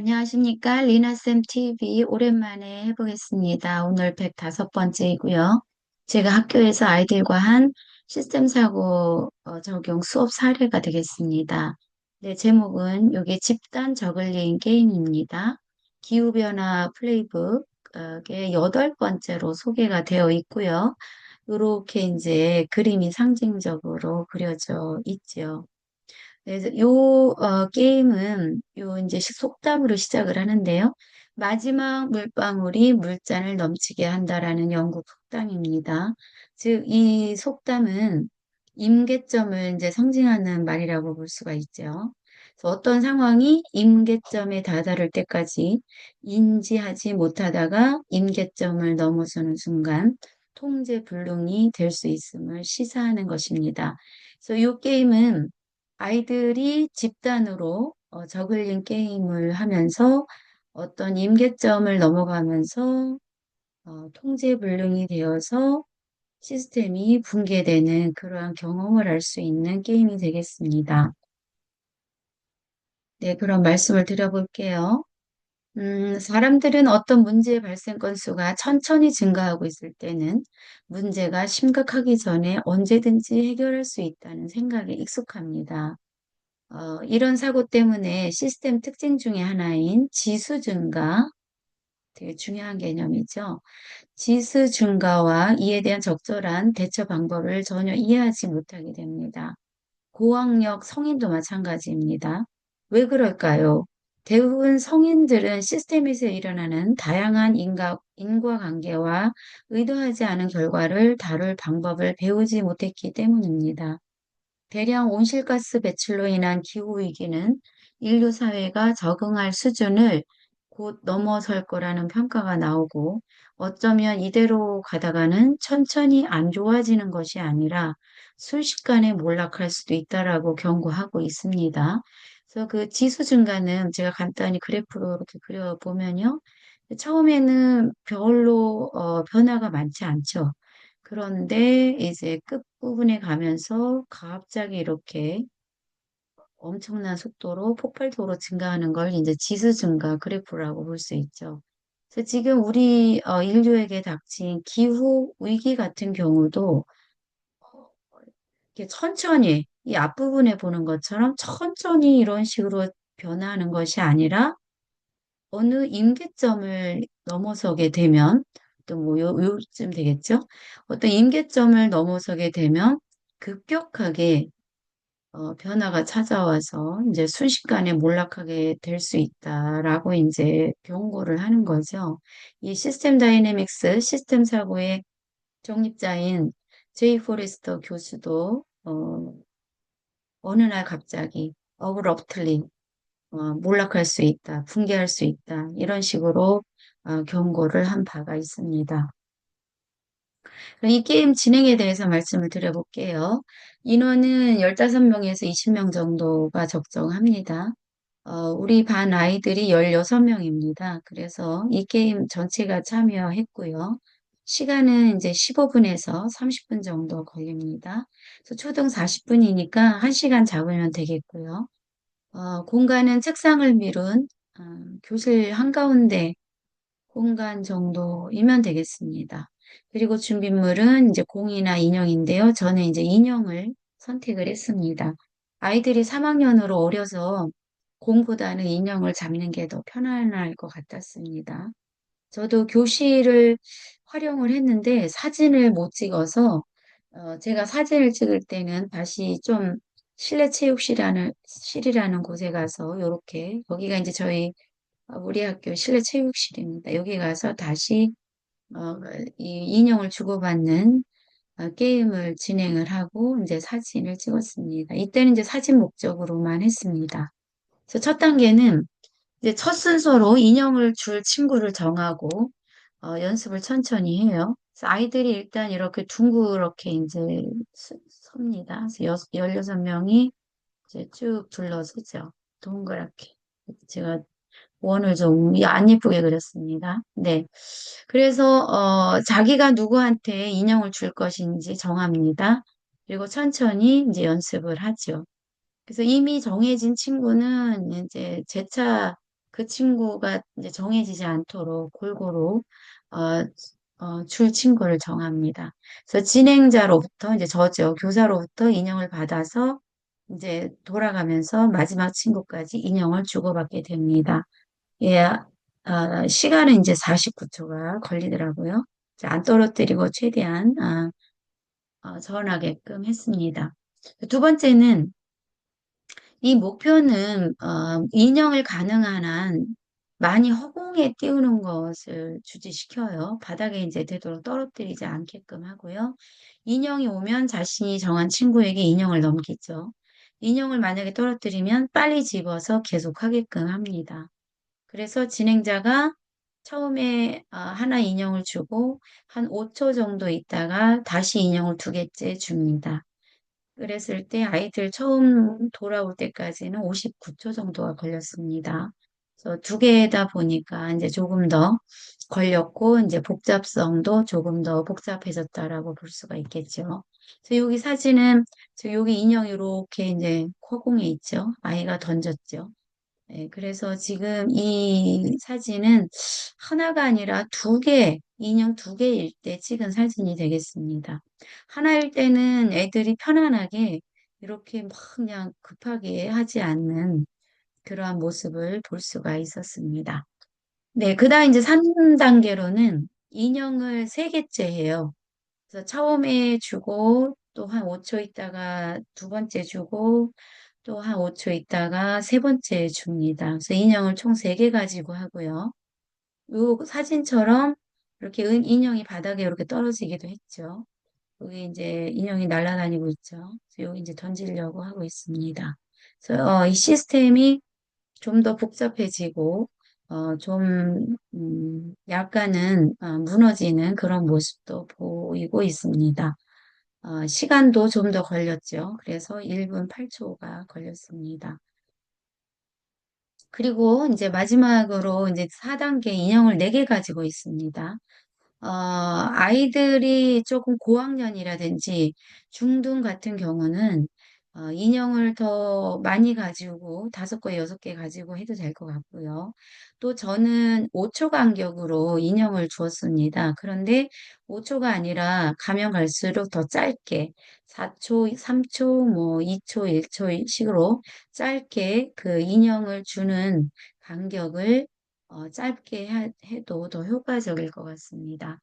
안녕하십니까. 리나쌤 TV 오랜만에 해보겠습니다. 오늘 105번째이고요. 제가 학교에서 아이들과 한 시스템 사고 어, 적용 수업 사례가 되겠습니다. 네, 제목은 여기 집단 저글링 게임입니다. 기후변화 플레이북의 여덟 번째로 소개가 되어 있고요. 이렇게 이제 그림이 상징적으로 그려져 있죠. 그래서 요 어, 게임은 요 이제 시- 속담으로 시작을 하는데요. 마지막 물방울이 물잔을 넘치게 한다라는 영국 속담입니다. 즉, 이 속담은 임계점을 이제 상징하는 말이라고 볼 수가 있죠. 어떤 상황이 임계점에 다다를 때까지 인지하지 못하다가 임계점을 넘어서는 순간 통제 불능이 될 수 있음을 시사하는 것입니다. 그래서 이 게임은 아이들이 집단으로 어, 저글링 게임을 하면서 어떤 임계점을 넘어가면서 어, 통제불능이 되어서 시스템이 붕괴되는 그러한 경험을 할 수 있는 게임이 되겠습니다. 네, 그런 말씀을 드려볼게요. 음, 사람들은 어떤 문제의 발생 건수가 천천히 증가하고 있을 때는 문제가 심각하기 전에 언제든지 해결할 수 있다는 생각에 익숙합니다. 어, 이런 사고 때문에 시스템 특징 중에 하나인 지수 증가, 되게 중요한 개념이죠. 지수 증가와 이에 대한 적절한 대처 방법을 전혀 이해하지 못하게 됩니다. 고학력 성인도 마찬가지입니다. 왜 그럴까요? 대부분 성인들은 시스템에서 일어나는 다양한 인과, 인과관계와 의도하지 않은 결과를 다룰 방법을 배우지 못했기 때문입니다. 대량 온실가스 배출로 인한 기후위기는 인류 사회가 적응할 수준을 곧 넘어설 거라는 평가가 나오고 어쩌면 이대로 가다가는 천천히 안 좋아지는 것이 아니라 순식간에 몰락할 수도 있다라고 경고하고 있습니다. 그래서 그 지수 증가는 제가 간단히 그래프로 이렇게 그려보면요. 처음에는 별로 어, 변화가 많지 않죠. 그런데 이제 끝부분에 가면서 갑자기 이렇게 엄청난 속도로 폭발적으로 증가하는 걸 이제 지수 증가 그래프라고 볼 수 있죠. 그래서 지금 우리 어, 인류에게 닥친 기후 위기 같은 경우도 이렇게 천천히 이 앞부분에 보는 것처럼 천천히 이런 식으로 변화하는 것이 아니라 어느 임계점을 넘어서게 되면 또뭐 요, 요쯤 되겠죠? 어떤 임계점을 넘어서게 되면 급격하게 어, 변화가 찾아와서 이제 순식간에 몰락하게 될 수 있다라고 이제 경고를 하는 거죠. 이 시스템 다이내믹스 시스템 사고의 정립자인 제이 포레스터 교수도 어, 어느 날 갑자기 어브럽틀리 어, 몰락할 수 있다, 붕괴할 수 있다, 이런 식으로 어, 경고를 한 바가 있습니다. 이 게임 진행에 대해서 말씀을 드려볼게요. 인원은 15명에서 20명 정도가 적정합니다. 어, 우리 반 아이들이 16명입니다. 그래서 이 게임 전체가 참여했고요. 시간은 이제 15분에서 30분 정도 걸립니다. 그래서 초등 40분이니까 1시간 잡으면 되겠고요. 어, 공간은 책상을 미룬 어, 교실 한가운데 공간 정도이면 되겠습니다. 그리고 준비물은 이제 공이나 인형인데요. 저는 이제 인형을 선택을 했습니다. 아이들이 3학년으로 어려서 공보다는 인형을 잡는 게 더 편안할 것 같았습니다. 저도 교실을 활용을 했는데 사진을 못 찍어서 어, 제가 사진을 찍을 때는 다시 좀 실내 체육실이라는 실이라는 곳에 가서 이렇게 여기가 이제 저희 어, 우리 학교 실내 체육실입니다. 여기 가서 다시 어, 이 인형을 주고받는 어, 게임을 진행을 하고 이제 사진을 찍었습니다. 이때는 이제 사진 목적으로만 했습니다. 그래서 첫 단계는 이제 첫 순서로 인형을 줄 친구를 정하고 어, 연습을 천천히 해요. 아이들이 일단 이렇게 둥그렇게 이제 서- 섭니다. 그래서 16명이 이제 쭉 둘러서죠. 동그랗게. 제가 원을 좀 안 예쁘게 그렸습니다. 네. 그래서 어, 자기가 누구한테 인형을 줄 것인지 정합니다. 그리고 천천히 이제 연습을 하죠. 그래서 이미 정해진 친구는 이제 재차 그 친구가 이제 정해지지 않도록 골고루 어, 어, 줄 친구를 정합니다. 그래서 진행자로부터 이제 저죠 교사로부터 인형을 받아서 이제 돌아가면서 마지막 친구까지 인형을 주고받게 됩니다. 예, 아, 시간은 이제 49초가 걸리더라고요. 안 떨어뜨리고 최대한 아, 어, 전하게끔 했습니다. 두 번째는 이 목표는 어, 인형을 가능한 한 많이 허공에 띄우는 것을 주지시켜요. 바닥에 이제 되도록 떨어뜨리지 않게끔 하고요. 인형이 오면 자신이 정한 친구에게 인형을 넘기죠. 인형을 만약에 떨어뜨리면 빨리 집어서 계속 하게끔 합니다. 그래서 진행자가 처음에 아, 하나 인형을 주고 한 5초 정도 있다가 다시 인형을 두 개째 줍니다. 그랬을 때 아이들 처음 돌아올 때까지는 59초 정도가 걸렸습니다. 그래서 두 개다 보니까 이제 조금 더 걸렸고 이제 복잡성도 조금 더 복잡해졌다라고 볼 수가 있겠죠. 그래서 여기 사진은 저 여기 인형이 이렇게 이제 허공에 있죠. 아이가 던졌죠. 네, 그래서 지금 이 사진은 하나가 아니라 두 개, 인형 두 개일 때 찍은 사진이 되겠습니다. 하나일 때는 애들이 편안하게 이렇게 막 그냥 급하게 하지 않는 그러한 모습을 볼 수가 있었습니다. 네, 그 다음 이제 3단계로는 인형을 세 개째 해요. 그래서 처음에 주고 또 한 5초 있다가 두 번째 주고 또 한 5초 있다가 세 번째 줍니다. 그래서 인형을 총세개 가지고 하고요. 요 사진처럼 이렇게 은- 인형이 바닥에 이렇게 떨어지기도 했죠. 여기 이제 인형이 날아다니고 있죠. 그래서 여기 이제 던지려고 하고 있습니다. 그래서 어, 이 시스템이 좀 더 복잡해지고 어, 좀 음, 약간은 어, 무너지는 그런 모습도 보이고 있습니다. 어, 시간도 좀 더 걸렸죠. 그래서 1분 8초가 걸렸습니다. 그리고 이제 마지막으로 이제 4단계 인형을 4개 가지고 있습니다. 어, 아이들이 조금 고학년이라든지 중등 같은 경우는 어, 인형을 더 많이 가지고 다섯 개, 여섯 개 가지고 해도 될 것 같고요. 또 저는 5초 간격으로 인형을 주었습니다. 그런데 5초가 아니라 가면 갈수록 더 짧게 4초, 3초, 뭐 2초, 1초 식으로 짧게 그 인형을 주는 간격을 어, 짧게 하- 해도 더 효과적일 것 같습니다.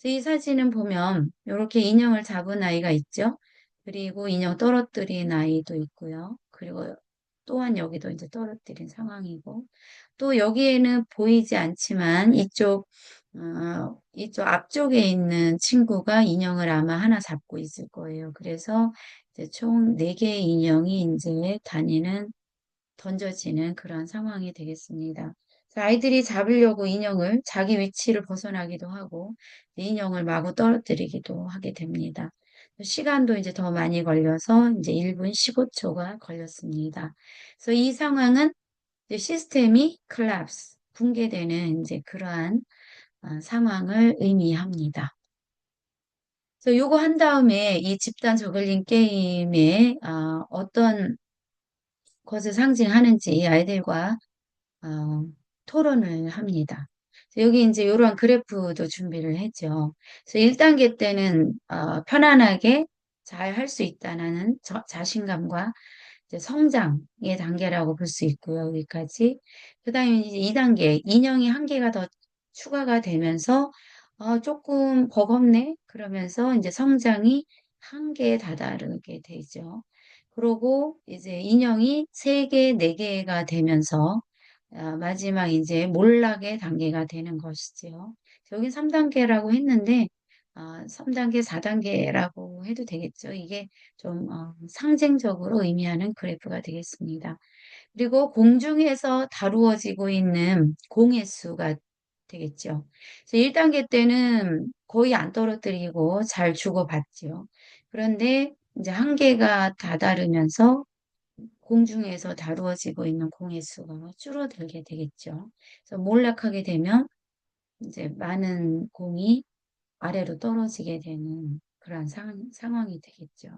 그래서 이 사진은 보면 이렇게 인형을 잡은 아이가 있죠. 그리고 인형 떨어뜨린 아이도 있고요. 그리고 또한 여기도 이제 떨어뜨린 상황이고 또 여기에는 보이지 않지만 이쪽 어, 이쪽 앞쪽에 있는 친구가 인형을 아마 하나 잡고 있을 거예요. 그래서 이제 총 4개의 인형이 이제 다니는 던져지는 그런 상황이 되겠습니다. 아이들이 잡으려고 인형을 자기 위치를 벗어나기도 하고 인형을 마구 떨어뜨리기도 하게 됩니다. 시간도 이제 더 많이 걸려서 이제 1분 15초가 걸렸습니다. 그래서 이 상황은 시스템이 collapse, 붕괴되는 이제 그러한 어, 상황을 의미합니다. 그래서 요거 한 다음에 이 집단 저글링 게임에 어, 어떤 것을 상징하는지 아이들과 어, 토론을 합니다. 여기 이제 이러한 그래프도 준비를 했죠. 그래서 1단계 때는 어, 편안하게 잘 할 수 있다는 저, 자신감과 이제 성장의 단계라고 볼 수 있고요. 여기까지. 그 다음에 이제 2단계 인형이 한 개가 더 추가가 되면서 어, 조금 버겁네 그러면서 이제 성장이 한계에 다다르게 되죠. 그러고 이제 인형이 세 개, 네 개가 되면서 아, 마지막 이제 몰락의 단계가 되는 것이지요. 여기 3단계라고 했는데 아, 3단계, 4단계라고 해도 되겠죠. 이게 좀 어, 상징적으로 의미하는 그래프가 되겠습니다. 그리고 공중에서 다루어지고 있는 공의 수가 되겠죠. 그래서 1단계 때는 거의 안 떨어뜨리고 잘 주고받죠. 그런데 이제 한계가 다다르면서 공중에서 다루어지고 있는 공의 수가 줄어들게 되겠죠. 그래서 몰락하게 되면 이제 많은 공이 아래로 떨어지게 되는 그러한 상, 상황이 되겠죠.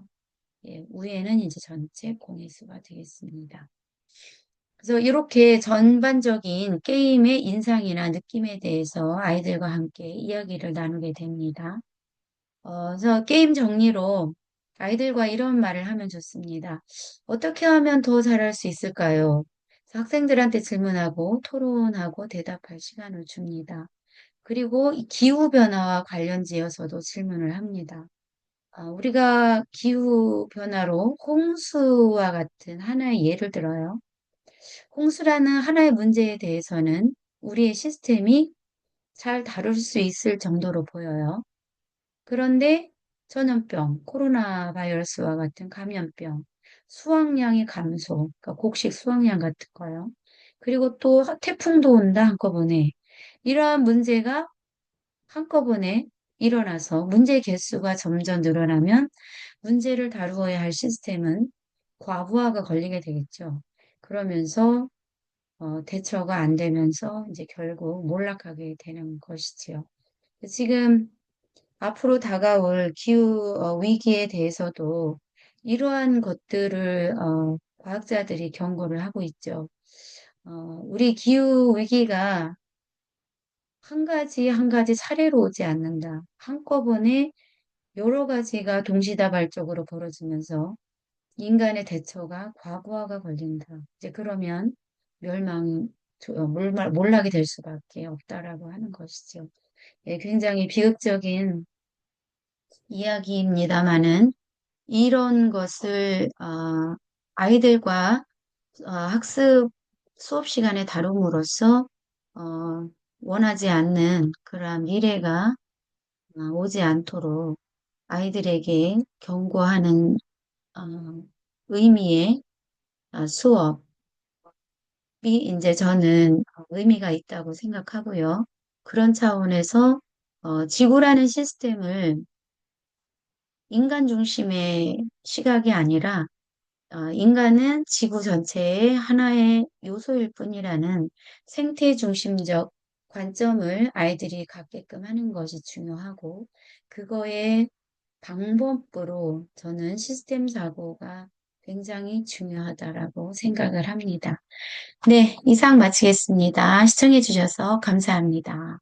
예, 위에는 이제 전체 공의 수가 되겠습니다. 그래서 이렇게 전반적인 게임의 인상이나 느낌에 대해서 아이들과 함께 이야기를 나누게 됩니다. 어, 그래서 게임 정리로 아이들과 이런 말을 하면 좋습니다. 어떻게 하면 더 잘할 수 있을까요? 학생들한테 질문하고 토론하고 대답할 시간을 줍니다. 그리고 이 기후변화와 관련지어서도 질문을 합니다. 아, 우리가 기후변화로 홍수와 같은 하나의 예를 들어요. 홍수라는 하나의 문제에 대해서는 우리의 시스템이 잘 다룰 수 있을 정도로 보여요. 그런데 전염병, 코로나 바이러스와 같은 감염병, 수확량의 감소, 그러니까 곡식 수확량 같은 거요. 그리고 또 태풍도 온다 한꺼번에. 이러한 문제가 한꺼번에 일어나서 문제 개수가 점점 늘어나면 문제를 다루어야 할 시스템은 과부하가 걸리게 되겠죠. 그러면서 어, 대처가 안 되면서 이제 결국 몰락하게 되는 것이지요. 지금 앞으로 다가올 기후 어, 위기에 대해서도 이러한 것들을 어, 과학자들이 경고를 하고 있죠. 어, 우리 기후 위기가 한 가지 한 가지 차례로 오지 않는다. 한꺼번에 여러 가지가 동시다발적으로 벌어지면서 인간의 대처가 과부하가 걸린다. 이제 그러면 멸망, 어, 몰락, 몰락이 될 수밖에 없다라고 하는 것이죠. 예, 굉장히 비극적인 이야기입니다만은 이런 것을 어, 아이들과 어, 학습 수업 시간에 다룸으로써 어, 원하지 않는 그러한 미래가 어, 오지 않도록 아이들에게 경고하는 어, 의미의 어, 수업이 이제 저는 의미가 있다고 생각하고요. 그런 차원에서 어, 지구라는 시스템을 인간 중심의 시각이 아니라 어, 인간은 지구 전체의 하나의 요소일 뿐이라는 생태 중심적 관점을 아이들이 갖게끔 하는 것이 중요하고 그거의 방법으로 저는 시스템 사고가 굉장히 중요하다라고 생각을 합니다. 네, 이상 마치겠습니다. 시청해 주셔서 감사합니다.